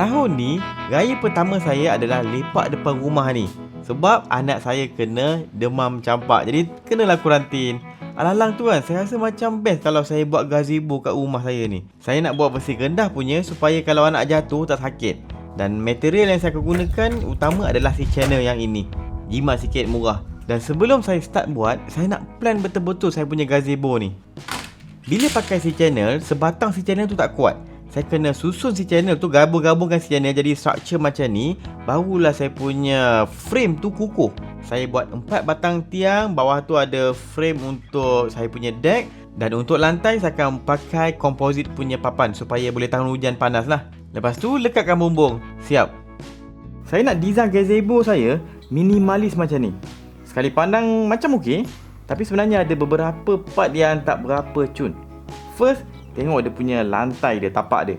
Tahun ni, raya pertama saya adalah lepak depan rumah ni. Sebab anak saya kena demam campak. Jadi, kenalah kuarantin. Alang-alang tu kan, saya rasa macam best kalau saya buat gazebo kat rumah saya ni. Saya nak buat versi rendah punya supaya kalau anak jatuh tak sakit. Dan material yang saya akan gunakan utama adalah si channel yang ini. Jimat sikit murah. Dan sebelum saya start buat, saya nak plan betul-betul saya punya gazebo ni. Bila pakai si channel, sebatang si channel tu tak kuat. Saya kena susun si channel tu, gabung-gabungkan si channel jadi structure macam ni. Barulah saya punya frame tu kukuh. Saya buat empat batang tiang, bawah tu ada frame untuk saya punya deck. Dan untuk lantai, saya akan pakai composite punya papan supaya boleh tahan hujan panas lah. Lepas tu, lekatkan bumbung. Siap. Saya nak design gazebo saya minimalis macam ni. Sekali pandang macam okey, tapi sebenarnya ada beberapa part yang tak berapa cun. First, Tengok dia punya lantai dia, tapak dia.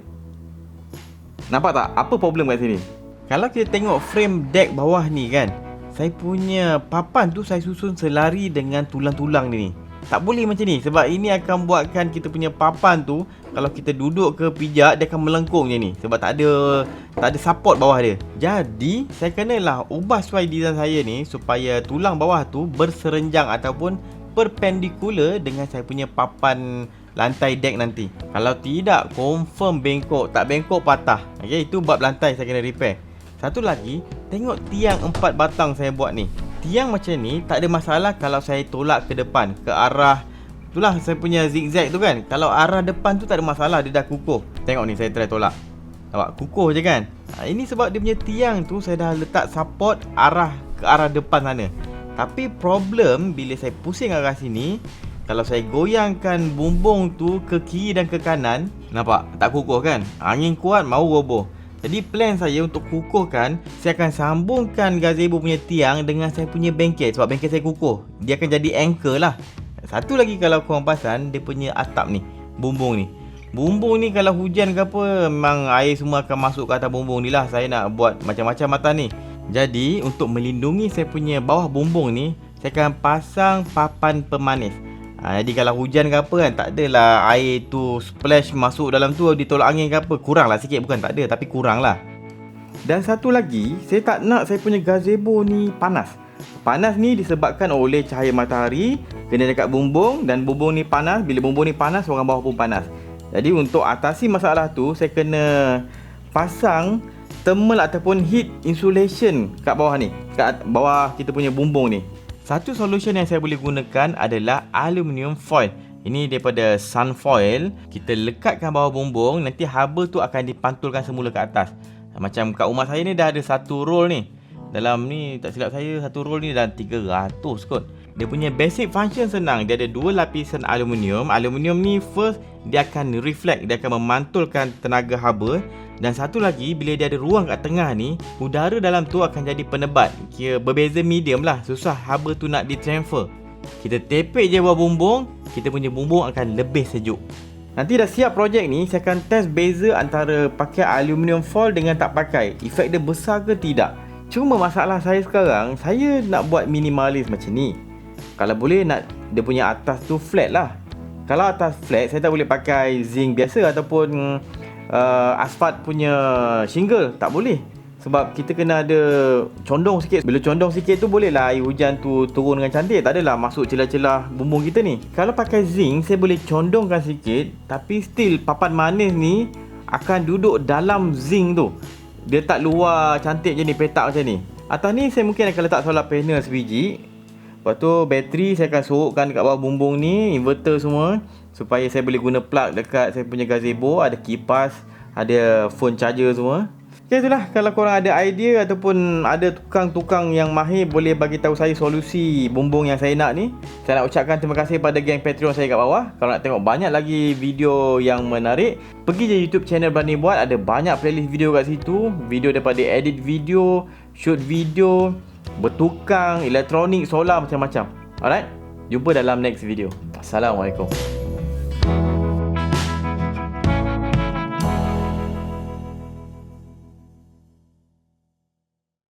Nampak tak? Apa problem kat sini? Kalau kita tengok frame deck bawah ni kan, saya punya papan tu saya susun selari dengan tulang-tulang ni. Tak boleh macam ni sebab ini akan buatkan kita punya papan tu kalau kita duduk ke pijak dia akan melengkung je ni sebab tak ada tak ada support bawah dia. Jadi saya kenalah ubah suai design saya ni supaya tulang bawah tu berserenjang ataupun perpendicular dengan saya punya papan lantai deck nanti. Kalau tidak, confirm bengkok. Tak bengkok, patah. Okay, itu bab lantai saya kena repair. Satu lagi, tengok tiang empat batang saya buat ni. Tiang macam ni, tak ada masalah kalau saya tolak ke depan. Ke arah, itulah saya punya zigzag tu kan. Kalau arah depan tu tak ada masalah, dia dah kukuh. Tengok ni, saya try tolak. Nampak, kukuh je kan. Ha, ini sebab dia punya tiang tu, saya dah letak support arah ke arah depan sana. Tapi problem, bila saya pusing arah sini, kalau saya goyangkan bumbung tu ke kiri dan ke kanan Nampak? Tak kukuh kan? Angin kuat mau roboh. Jadi plan saya untuk kukuhkan Saya akan sambungkan gazebo punya tiang dengan saya punya bengkel Sebab bengkel saya kukuh. Dia akan jadi anchor lah. Satu lagi kalau korang pasan Dia punya atap ni Bumbung ni. Bumbung ni kalau hujan ke apa Memang air semua akan masuk ke atas bumbung ni lah. Saya nak buat macam-macam mata ni. Jadi untuk melindungi saya punya bawah bumbung ni Saya akan pasang papan pemanis Ha, jadi kalau hujan ke apa kan Tak adalah air tu splash masuk dalam tu Ditolak angin ke apa Kurang lah sikit. Bukan tak ada Tapi kurang lah Dan satu lagi Saya tak nak saya punya gazebo ni panas. Panas ni disebabkan oleh cahaya matahari Kena dekat bumbung Dan bumbung ni panas. Bila bumbung ni panas Orang bawah pun panas. Jadi untuk atasi masalah tu Saya kena pasang thermal ataupun heat insulation kat bawah ni. Kat bawah kita punya bumbung ni satu solution yang saya boleh gunakan adalah aluminium foil. Ini daripada Sunfoil. Kita lekatkan bawah bumbung, nanti haba tu akan dipantulkan semula ke atas. Macam kat rumah saya ni dah ada satu roll ni. Dalam ni tak silap saya satu roll ni dah 300 kot. Dia punya basic function senang. Dia ada dua lapisan aluminium. Aluminium ni first dia akan reflect, dia akan memantulkan tenaga haba dan satu lagi, bila dia ada ruang kat tengah ni, udara dalam tu akan jadi penebat. Kira berbeza medium lah, susah haba tu nak ditransfer. Kita tepek je bawah bumbung, kita punya bumbung akan lebih sejuk. Nanti dah siap projek ni, saya akan test beza antara pakai aluminium foil dengan tak pakai. Efek dia besar ke tidak? Cuma masalah saya sekarang, saya nak buat minimalis macam ni. Kalau boleh nak dia punya atas tu flat lah. Kalau atas flat, saya tak boleh pakai zinc biasa ataupun uh, asfalt punya shingle tak boleh. Sebab kita kena ada condong sikit. Bila condong sikit tu boleh lah air hujan tu turun dengan cantik. Tak adalah masuk celah-celah bumbung kita ni. Kalau pakai zinc saya boleh condongkan sikit. Tapi still papan manis ni akan duduk dalam zinc tu. Dia tak luar cantik je ni petak macam ni. Atas ni saya mungkin akan letak solar panel sebiji lepas tu bateri saya akan sorokkan dekat bawah bumbung ni inverter semua supaya saya boleh guna plug dekat saya punya gazebo ada kipas ada phone charger semua Okay, itulah kalau korang ada idea ataupun ada tukang-tukang yang mahir boleh bagi tahu saya solusi bumbung yang saya nak ni. Saya nak ucapkan terima kasih pada geng Patreon saya kat bawah. Kalau nak tengok banyak lagi video yang menarik, pergi je YouTube channel Berani Buat. Ada banyak playlist video kat situ. Video daripada edit video, shoot video, bertukang, elektronik, solar macam-macam. Alright? Jumpa dalam next video. Assalamualaikum.